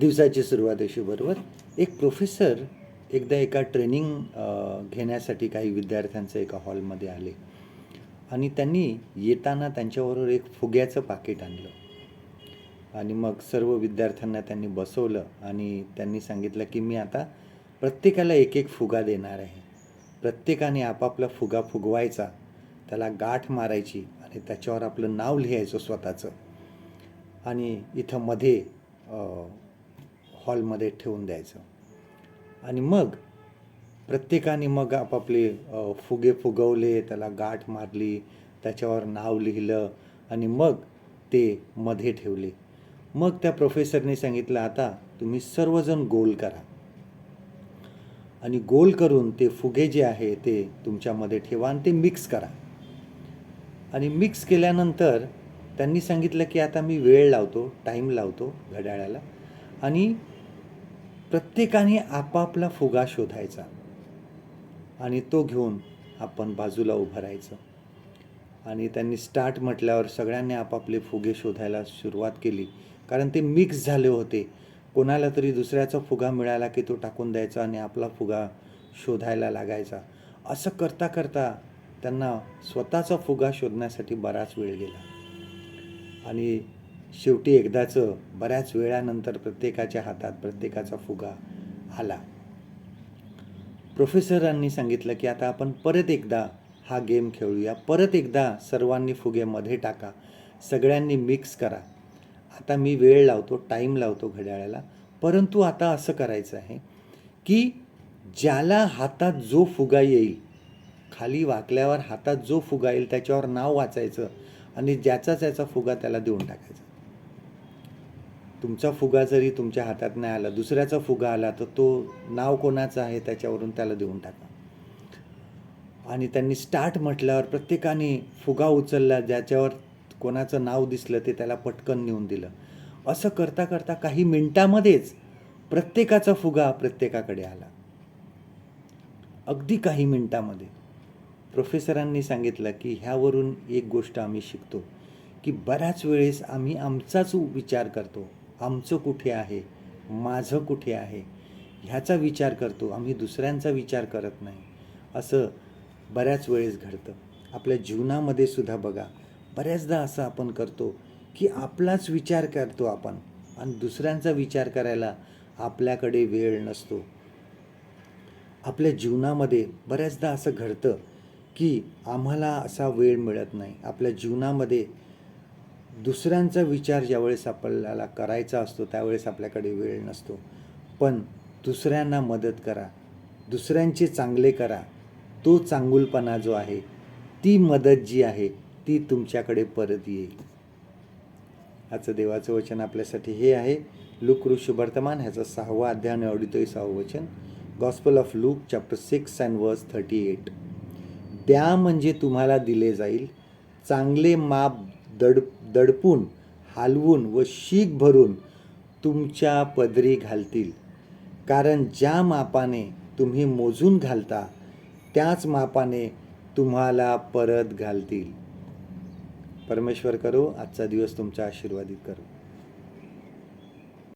दिवसाची सुरुवात अशी बरोबर. एक प्रोफेसर एकदा एका ट्रेनिंग घेण्यासाठी काही विद्यार्थ्यांचं एका हॉलमध्ये आले. आणि त्यांनी येताना त्यांच्याबरोबर एक फुग्याचं पाकिट आणलं. आणि मग सर्व विद्यार्थ्यांना त्यांनी बसवलं आणि त्यांनी सांगितलं की मी आता प्रत्येकाला एक एक फुगा देणार आहे. प्रत्येकाने आपापला फुगा फुगवायचा त्याला गाठ मारायची आणि त्याच्यावर आपलं नाव लिहायचं स्वतःचं. आणि इथं मध्ये हॉलमध्ये ठेवून द्यायचं. आणि मग प्रत्येकाने मग आपापले फुगे फुगवले त्याला गाठ मारली त्याच्यावर नाव लिहिलं आणि मग ते मध्ये ठेवले. मग त्या प्रोफेसरने सांगितलं आता तुम्ही सर्वजण गोल करा. आणि गोल करून ते फुगे जे आहे ते तुमच्यामध्ये ठेवा आणि ते मिक्स करा. आणि मिक्स केल्यानंतर त्यांनी सांगितलं की आता मी वेळ लावतो टाईम लावतो घड्याळाला. आणि प्रत्येकाने आपापला फुगा शोधायचा आणि तो घेऊन आपण बाजूला उभं राहायचं. आणि त्यांनी स्टार्ट म्हटल्यावर सगळ्यांनी आपापले फुगे शोधायला सुरुवात केली. कारण ते मिक्स झाले होते. कोणाला तरी दुसऱ्याचा फुगा मिळाला की तो टाकून द्यायचा आणि आपला फुगा शोधायला लागायचा. असं करता करता त्यांना स्वतःचा फुगा शोधण्यासाठी बराच वेळ गेला. आणि शेवटी एकदाचं बऱ्याच वेळानंतर प्रत्येकाच्या हातात प्रत्येकाचा फुगा आला. प्रोफेसरांनी सांगितलं की आता आपण परत एकदा हा गेम खेळूया. परत एकदा सर्वांनी फुगे मध्ये टाका. सगळ्यांनी मिक्स करा. आता मी वेळ लावतो टाईम लावतो घड्याळाला. परंतु आता असं करायचं आहे की ज्याला हातात जो फुगा येईल खाली वाकल्यावर हातात जो फुगा येईल त्याच्यावर नाव वाचायचं आणि ज्याचा त्याचा फुगा त्याला देऊन टाकायचा. तुमचा फुगा जरी तुमच्या हातात नाही आला दुसऱ्याचा फुगा आला तर तो नाव कोणाचं आहे त्याच्यावरून त्याला देऊन टाका. आणि त्यांनी स्टार्ट म्हटल्यावर प्रत्येकाने फुगा उचलला ज्याच्यावर कोणाचं नाव दिसलं ते त्याला पटकन नेऊन दिलं. असं करता करता काही मिनटामध्येच प्रत्येकाचा फुगा प्रत्येकाकडे आला. अगदी काही मिनटामध्ये प्रोफेसरांनी सांगितलं की ह्यावरून एक गोष्ट आम्ही शिकतो की बऱ्याच वेळेस आम्ही आमचाच विचार करतो. आमचं कुठे आहे? माझं कुठे आहे? ह्याचा विचार करतो. आम्ही दुसऱ्यांचा विचार करत नाही. असं बऱ्याच वेळेस घडतं. आपल्या जीवनामध्ये सुद्धा बघा बऱ्याचदा असं आपण करतो की आपलाच विचार करतो आपण आणि दुसऱ्यांचा विचार करायला आपल्याकडे वेळ नसतो. आपल्या जीवनामध्ये बऱ्याचदा असं घडतं की आम्हाला असा वेळ मिळत नाही. आपल्या जीवनामध्ये दुसऱ्यांचा विचार ज्यावेळेस आपल्याला करायचा असतो त्यावेळेस आपल्याकडे वेळ नसतो. पण दुसऱ्यांना मदत करा. दुसऱ्यांचे चांगले करा. तो चांगुलपणा जो आहे ती मदत जी आहे ती तुमच्याकडे परत येईल. आजचं देवाचं वचन आपल्यासाठी हे आहे. लूक ऋषी वर्तमान ह्याचं सहावा अध्याय आणि अडीतोय सहावं वचन. Gospel of Luke chapter six and verse thirty eight द्या म्हणजे तुम्हाला दिले जाईल. चांगले माप दड दडपून हालवून व शीख भरून तुमच्या पदरी घालतील. कारण ज्या मापाने तुम्ही मोजून घालता त्याच मापाने तुम्हाला परत घालतील. परमेश्वर करो आजचा दिवस तुमच्या आशीर्वादित करो.